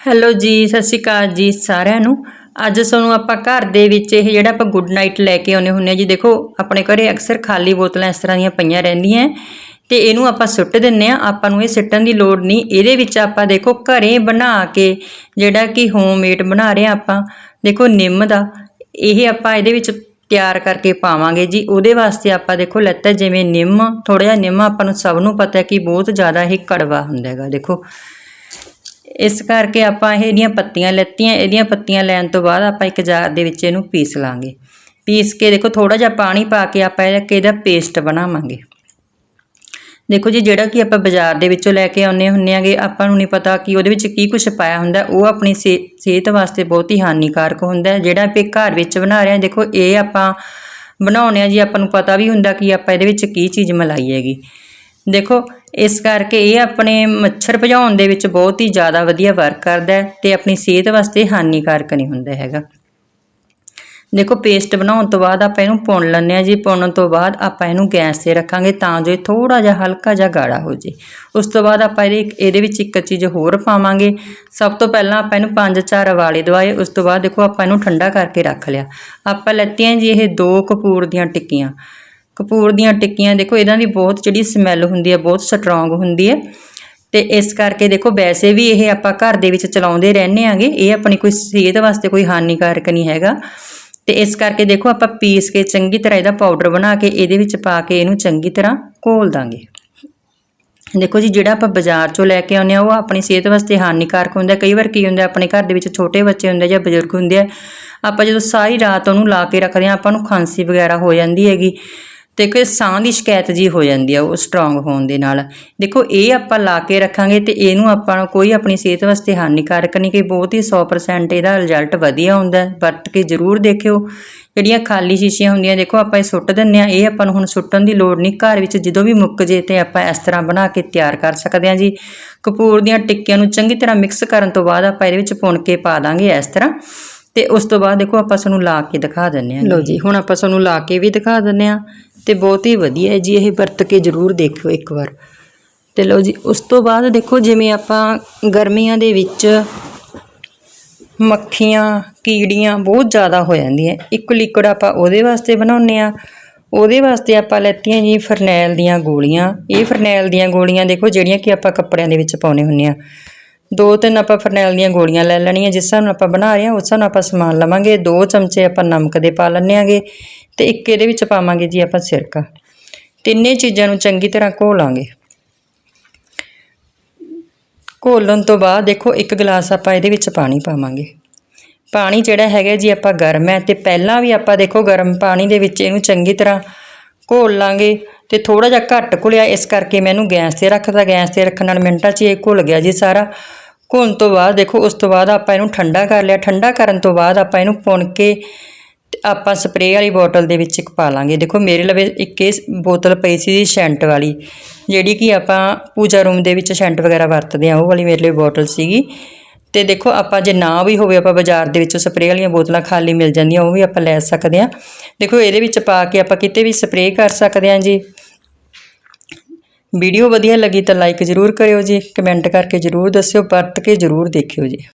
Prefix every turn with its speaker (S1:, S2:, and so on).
S1: Hello ਜੀ, ਸਤਿ ਸ਼੍ਰੀ ਅਕਾਲ ਜੀ ਸਾਰਿਆਂ ਨੂੰ। ਅੱਜ ਸਾਨੂੰ ਆਪਾਂ ਘਰ ਦੇ ਵਿੱਚ ਇਹ ਜਿਹੜਾ ਆਪਾਂ ਗੁੱਡ ਨਾਈਟ ਲੈ ਕੇ ਆਉਨੇ ਹੁੰਨੇ ਆ ਜੀ, ਦੇਖੋ, ਆਪਣੇ ਘਰੇ ਅਕਸਰ ਖਾਲੀ ਬੋਤਲਾਂ ਇਸ ਤਰ੍ਹਾਂ ਦੀਆਂ ਪਈਆਂ ਰਹਿੰਦੀਆਂ ਤੇ ਇਹਨੂੰ ਆਪਾਂ ਸੁੱਟ ਦਿੰਨੇ ਆ ਆਪਾਂ ਨੂੰ ਇਹ ਸਿੱਟਣ ਦੀ ਲੋੜ ਨਹੀਂ। ਇਹਦੇ ਵਿੱਚ ਆਪਾਂ ਦੇਖੋ, ਘਰੇ ਬਣਾ ਕੇ ਜਿਹੜਾ ਕਿ ਹੋਮਮੇਡ ਬਣਾ ਰਹੇ ਆ ਆਪਾਂ। ਦੇਖੋ, ਨਿੰਮ ਦਾ ਇਹ ਆਪਾਂ ਇਹਦੇ ਵਿੱਚ ਤਿਆਰ ਕਰਕੇ ਪਾਵਾਂਗੇ ਜੀ। ਉਹਦੇ ਵਾਸਤੇ ਆਪਾਂ ਦੇਖੋ, ਲੈਤਾ ਜਿਵੇਂ ਨਿੰਮ ਥੋੜਾ ਜਿਹਾ ਨਿੰਮ ਆਪਾਂ ਨੂੰ ਸਭ ਨੂੰ ਪਤਾ ਹੈ ਕਿ ਬਹੁਤ ਜ਼ਿਆਦਾ ਇਹ ਕੜਵਾ ਹੁੰਦਾ ਹੈਗਾ, ਦੇਖੋ। ਇਸ ਕਰਕੇ ਆਪਾਂ ਇਹਦੀਆਂ ਪੱਤੀਆਂ ਲੈਤੀਆਂ, ਇਹਦੀਆਂ ਪੱਤੀਆਂ ਲੈਣ ਤੋਂ ਬਾਅਦ ਆਪਾਂ ਇੱਕ ਜਾਰ ਦੇ ਵਿੱਚ ਇਹਨੂੰ ਪੀਸ ਲਾਂਗੇ। ਪੀਸ ਕੇ ਦੇਖੋ ਥੋੜਾ ਜਿਹਾ ਪਾਣੀ ਪਾ ਕੇ ਆਪਾਂ ਇਹਦਾ ਇਹਦਾ ਪੇਸਟ ਬਣਾਵਾਂਗੇ। ਦੇਖੋ ਜੀ, ਜਿਹੜਾ ਕਿ ਆਪਾਂ ਬਾਜ਼ਾਰ ਦੇ ਵਿੱਚੋਂ ਲੈ ਕੇ ਆਉਂਦੇ ਹੁੰਨੇ ਆਗੇ, ਆਪਾਂ ਨੂੰ ਨਹੀਂ ਪਤਾ ਕਿ ਉਹਦੇ ਵਿੱਚ ਕੀ ਕੁਝ ਪਾਇਆ ਹੁੰਦਾ। ਉਹ ਆਪਣੀ ਸਿਹ- ਸਿਹਤ ਵਾਸਤੇ ਬਹੁਤ ਹੀ ਹਾਨੀਕਾਰਕ ਹੁੰਦਾ। ਜਿਹੜਾ ਆਪਾਂ ਘਰ ਵਿੱਚ ਬਣਾ ਰਹੇ ਹਾਂ, ਦੇਖੋ, ਇਹ ਆਪਾਂ ਬਣਾਉਣੇ ਆ ਜੀ, ਆਪਾਂ ਨੂੰ ਪਤਾ ਵੀ ਹੁੰਦਾ ਕਿ ਆਪਾਂ ਇਹਦੇ ਵਿੱਚ ਕੀ ਚੀਜ਼ ਮਿਲਾਈ ਹੈਗੀ। ਦੇਖੋ, ਇਸ ਕਰਕੇ ਇਹ ਆਪਣੇ ਮੱਛਰ ਭਜਾਉਣ ਦੇ ਵਿੱਚ ਬਹੁਤ ਹੀ ਜ਼ਿਆਦਾ ਵਧੀਆ ਵਰਕ ਕਰਦਾ ਹੈ ਤੇ ਆਪਣੀ ਸਿਹਤ ਵਾਸਤੇ ਹਾਨੀਕਾਰਕ ਨਹੀਂ ਹੁੰਦਾ ਹੈਗਾ। ਦੇਖੋ ਪੇਸਟ ਬਣਾਉਣ ਤੋਂ ਬਾਅਦ ਆਪਾਂ ਇਹਨੂੰ ਪੁਣ ਲੈਂਦੇ ਆ ਜੀ। ਪੁਣਨ ਤੋਂ ਬਾਅਦ ਆਪਾਂ ਇਹਨੂੰ ਗੈਸ ਤੇ ਰੱਖਾਂਗੇ ਤਾਂ ਜੋ ਇਹ ਥੋੜਾ ਜਿਹਾ ਹਲਕਾ ਜਿਹਾ ਗਾੜਾ ਹੋ ਜੇ। ਉਸ ਤੋਂ ਬਾਅਦ ਆਪਾਂ ਇਹਦੇ ਇਹਦੇ ਵਿੱਚ ਇੱਕ ਚੀਜ਼ ਹੋਰ ਪਾਵਾਂਗੇ। ਸਭ ਤੋਂ ਪਹਿਲਾਂ ਆਪਾਂ ਇਹਨੂੰ ਪੰਜ ਚਾਰ ਵਾਲੇ ਦਵਾਏ, ਉਸ ਤੋਂ ਬਾਅਦ ਦੇਖੋ ਆਪਾਂ ਇਹਨੂੰ ਠੰਡਾ ਕਰਕੇ ਰੱਖ ਲਿਆ। ਆਪਾਂ ਲੈਤੀਆਂ ਜੀ ਇਹ ਦੋ ਕਪੂਰ ਦੀਆਂ ਟਿੱਕੀਆਂ। ਕਪੂਰ ਦੀਆਂ ਟਿੱਕੀਆਂ, ਦੇਖੋ ਇਹਨਾਂ ਦੀ ਬਹੁਤ ਜਿਹੜੀ ਸਮੈਲ ਹੁੰਦੀ ਹੈ, ਬਹੁਤ ਸਟਰੋਂਗ ਹੁੰਦੀ ਹੈ। ਤੇ ਇਸ ਕਰਕੇ ਦੇਖੋ ਵੈਸੇ ਵੀ ਇਹ ਆਪਾਂ ਘਰ ਦੇ ਵਿੱਚ ਚਲਾਉਂਦੇ ਰਹਿੰਦੇ ਆਂਗੇ, ਇਹ ਆਪਣੀ ਕੋਈ ਸਿਹਤ ਵਾਸਤੇ ਕੋਈ ਹਾਨੀਕਾਰਕ ਨਹੀਂ ਹੈਗਾ। ਤੇ ਇਸ ਕਰਕੇ ਦੇਖੋ ਆਪਾਂ ਪੀਸ ਕੇ ਚੰਗੀ ਤਰ੍ਹਾਂ ਇਹਦਾ ਪਾਊਡਰ ਬਣਾ ਕੇ ਇਹਦੇ ਵਿੱਚ ਪਾ ਕੇ ਇਹਨੂੰ ਚੰਗੀ ਤਰ੍ਹਾਂ ਘੋਲ ਦਾਂਗੇ। ਦੇਖੋ ਜੀ, ਜਿਹੜਾ ਆਪਾਂ ਬਾਜ਼ਾਰ ਚੋਂ ਲੈ ਕੇ ਆਉਂਦੇ ਆ ਉਹ ਆਪਣੀ ਸਿਹਤ ਵਾਸਤੇ ਹਾਨੀਕਾਰਕ ਹੁੰਦਾ। ਕਈ ਵਾਰ ਕੀ ਹੁੰਦਾ, ਆਪਣੇ ਘਰ ਦੇ ਵਿੱਚ ਛੋਟੇ ਬੱਚੇ ਹੁੰਦੇ ਜਾਂ ਬਜ਼ੁਰਗ ਹੁੰਦੇ ਆ, ਆਪਾਂ ਜਦੋਂ ਸਾਰੀ ਰਾਤ ਉਹਨੂੰ ਲਾ ਕੇ ਰੱਖਦੇ ਆ ਆਪਾਂ ਨੂੰ ਖਾਂਸੀ ਵਗੈਰਾ ਹੋ ਜਾਂਦੀ ਹੈਗੀ। ਤੇ ਕੋਈ ਸਾਹ ਦੀ ਸ਼ਿਕਾਇਤ ਜੀ ਹੋ ਜਾਂਦੀ ਆ, ਉਹ ਸਟਰੋਂਗ ਹੋਣ ਦੇ ਨਾਲ। ਦੇਖੋ, ਇਹ ਆਪਾਂ ਲਾ ਕੇ ਰੱਖਾਂਗੇ ਤੇ ਇਹਨੂੰ ਆਪਾਂ ਨੂੰ ਕੋਈ ਆਪਣੀ ਸਿਹਤ ਵਾਸਤੇ ਹਾਨੀਕਾਰਕ ਨਹੀਂ, ਕਿ ਬਹੁਤ ਹੀ 100% ਇਹਦਾ ਰਿਜ਼ਲਟ ਵਧੀਆ ਹੁੰਦਾ। ਵਰਤ ਕੇ ਜ਼ਰੂਰ ਦੇਖਿਓ। ਜਿਹੜੀਆਂ ਖਾਲੀ ਸ਼ੀਸ਼ੀਆਂ ਹੁੰਦੀਆਂ, ਦੇਖੋ, ਆਪਾਂ ਇਹ ਸੁੱਟ ਦਿੰਨੇ ਆ ਇਹ ਆਪਾਂ ਨੂੰ ਹੁਣ ਸੁੱਟਣ ਦੀ ਲੋੜ ਨਹੀਂ। ਘਰ ਵਿੱਚ ਜਦੋਂ ਵੀ ਮੁੱਕ ਜੇ ਤੇ ਆਪਾਂ ਇਸ ਤਰ੍ਹਾਂ ਬਣਾ ਕੇ ਤਿਆਰ ਕਰ ਸਕਦੇ ਹਾਂ ਜੀ। ਕਪੂਰ ਦੀਆਂ ਟਿੱਕੀਆਂ ਨੂੰ ਚੰਗੀ ਤਰ੍ਹਾਂ ਮਿਕਸ ਕਰਨ ਤੋਂ ਬਾਅਦ ਆਪਾਂ ਇਹਦੇ ਵਿੱਚ ਪੁਣ ਕੇ ਪਾ ਦਾਂਗੇ ਇਸ ਤਰ੍ਹਾਂ। ਤੇ ਉਸ ਤੋਂ ਬਾਅਦ ਦੇਖੋ, ਆਪਾਂ ਸਾਨੂੰ ਲਾ ਕੇ ਦਿਖਾ ਦਿੰਨੇ ਆ ਲਓ ਜੀ, ਹੁਣ ਆਪਾਂ ਸਾਨੂੰ ਲਾ ਕੇ ਵੀ ਦਿਖਾ ਦਿੰਨੇ ਆ ਤੇ ਬਹੁਤ ਹੀ ਵਧੀਆ ਹੈ ਜੀ, ਇਹ ਵਰਤ ਕੇ ਜ਼ਰੂਰ ਦੇਖਿਓ ਇੱਕ ਵਾਰ। ਤੇ ਲਓ ਜੀ, ਉਸ ਤੋਂ ਬਾਅਦ ਦੇਖੋ ਜਿਵੇਂ ਆਪਾਂ ਗਰਮੀਆਂ ਦੇ ਵਿੱਚ ਮੱਖੀਆਂ, ਕੀੜੀਆਂ ਬਹੁਤ ਜ਼ਿਆਦਾ ਹੋ ਜਾਂਦੀਆਂ। ਇੱਕ ਲਿਕਵਿਡ ਆਪਾਂ ਉਹਦੇ ਵਾਸਤੇ ਬਣਾਉਂਦੇ ਆ ਉਹਦੇ ਵਾਸਤੇ ਆਪਾਂ ਲੈਤੀਆਂ ਜੀ ਫਰਨੈਲ ਦੀਆਂ ਗੋਲੀਆਂ। ਇਹ ਫਰਨੈਲ ਦੀਆਂ ਗੋਲੀਆਂ ਦੇਖੋ ਜਿਹੜੀਆਂ ਕਿ ਆਪਾਂ ਕੱਪੜਿਆਂ ਦੇ ਵਿੱਚ ਪਾਉਣੇ ਹੁੰਨੇ ਆ ਦੋ ਤਿੰਨ ਆਪਾਂ ਫਰਨੈਲ ਦੀਆਂ ਗੋਲੀਆਂ ਲੈ ਲੈਣੀਆਂ, ਜਿਸ ਹਿਸਾਬ ਨਾਲ ਆਪਾਂ ਬਣਾ ਰਹੇ ਹਾਂ, ਉਸ ਹਿਸਾਬ ਨਾਲ ਆਪਾਂ ਸਮਾਨ ਲਵਾਂਗੇ। ਦੋ ਚਮਚੇ ਆਪਾਂ ਨਮਕ ਦੇ ਪਾ ਲੈਣੇ ਆਂਗੇ ਤੇ ਇੱਕ ਇਹਦੇ ਵਿੱਚ ਪਾਵਾਂਗੇ ਜੀ ਆਪਾਂ ਸਿਰਕਾ। ਤਿੰਨੇ ਚੀਜ਼ਾਂ ਨੂੰ ਚੰਗੀ ਤਰ੍ਹਾਂ ਘੋਲਾਂਗੇ ਘੋਲਣ ਤੋਂ ਬਾਅਦ ਦੇਖੋ, ਇੱਕ ਗਲਾਸ ਆਪਾਂ ਇਹਦੇ ਵਿੱਚ ਪਾਣੀ ਪਾਵਾਂਗੇ। ਪਾਣੀ ਜਿਹੜਾ ਹੈਗਾ ਜੀ ਆਪਾਂ ਗਰਮ ਹੈ ਤੇ ਪਹਿਲਾਂ ਵੀ ਆਪਾਂ ਦੇਖੋ ਗਰਮ ਪਾਣੀ ਦੇ ਵਿੱਚ ਇਹਨੂੰ ਚੰਗੀ ਤਰ੍ਹਾਂ ਘੋਲ ਲਾਂਗੇ ਤੇ ਥੋੜਾ ਜਿਹਾ ਘੱਟ ਘੁਲਿਆ, ਇਸ ਕਰਕੇ ਮੈਨੂੰ ਗੈਸ ਤੇ ਰੱਖਦਾ ਗੈਸ ਤੇ ਰੱਖਣ ਨਾਲ ਮਿੰਟਾਂ 'ਚ ਇਹ ਘੁਲ ਗਿਆ ਜੀ ਸਾਰਾ। ਘੁਲਣ ਤੋਂ ਬਾਅਦ ਦੇਖੋ, ਉਸ ਤੋਂ ਬਾਅਦ ਆਪਾਂ ਇਹਨੂੰ ਠੰਡਾ ਕਰ ਲਿਆ। ਠੰਡਾ ਕਰਨ ਤੋਂ ਬਾਅਦ ਆਪਾਂ ਇਹਨੂੰ ਪੁਣ ਕੇ ਤੇ ਆਪਾਂ ਸਪਰੇਅ ਵਾਲੀ ਬੋਟਲ ਦੇ ਵਿੱਚ ਇੱਕ ਪਾ ਲਾਂਗੇ। ਦੇਖੋ, ਮੇਰੇ ਲਵੇ ਇੱਕ ਇਹ ਬੋਤਲ ਪਈ ਸੀ ਸ਼ੈਂਟ ਵਾਲੀ, ਜਿਹੜੀ ਕਿ ਆਪਾਂ ਪੂਜਾ ਰੂਮ ਦੇ ਵਿੱਚ ਸ਼ੈਂਟ ਵਗੈਰਾ ਵਰਤਦੇ ਆ ਉਹ ਵਾਲੀ ਮੇਰੇ ਲਈ ਬੋਤਲ ਸੀਗੀ। ਤੇ ਦੇਖੋ, ਆਪਾਂ ਜੇ ਨਾ ਵੀ ਹੋਵੇ, ਆਪਾਂ ਬਾਜ਼ਾਰ ਦੇ ਵਿੱਚੋਂ ਸਪਰੇਅ ਵਾਲੀਆਂ ਬੋਤਲਾਂ ਖਾਲੀ ਮਿਲ ਜਾਂਦੀਆਂ, ਉਹ ਵੀ ਆਪਾਂ ਲੈ ਸਕਦੇ ਆ ਦੇਖੋ, ਇਹਦੇ ਵਿੱਚ ਪਾ ਕੇ ਆਪਾਂ ਕਿਤੇ ਵੀ ਸਪਰੇਅ ਕਰ ਸਕਦੇ ਆ ਜੀ। ਵੀਡੀਓ ਵਧੀਆ ਲੱਗੀ ਤਾਂ ਲਾਈਕ ਜ਼ਰੂਰ ਕਰਿਓ ਜੀ ਕਮੈਂਟ ਕਰਕੇ ਜ਼ਰੂਰ ਦੱਸਿਓ, ਵਰਤ ਕੇ ਜ਼ਰੂਰ ਦੇਖਿਓ ਜੀ।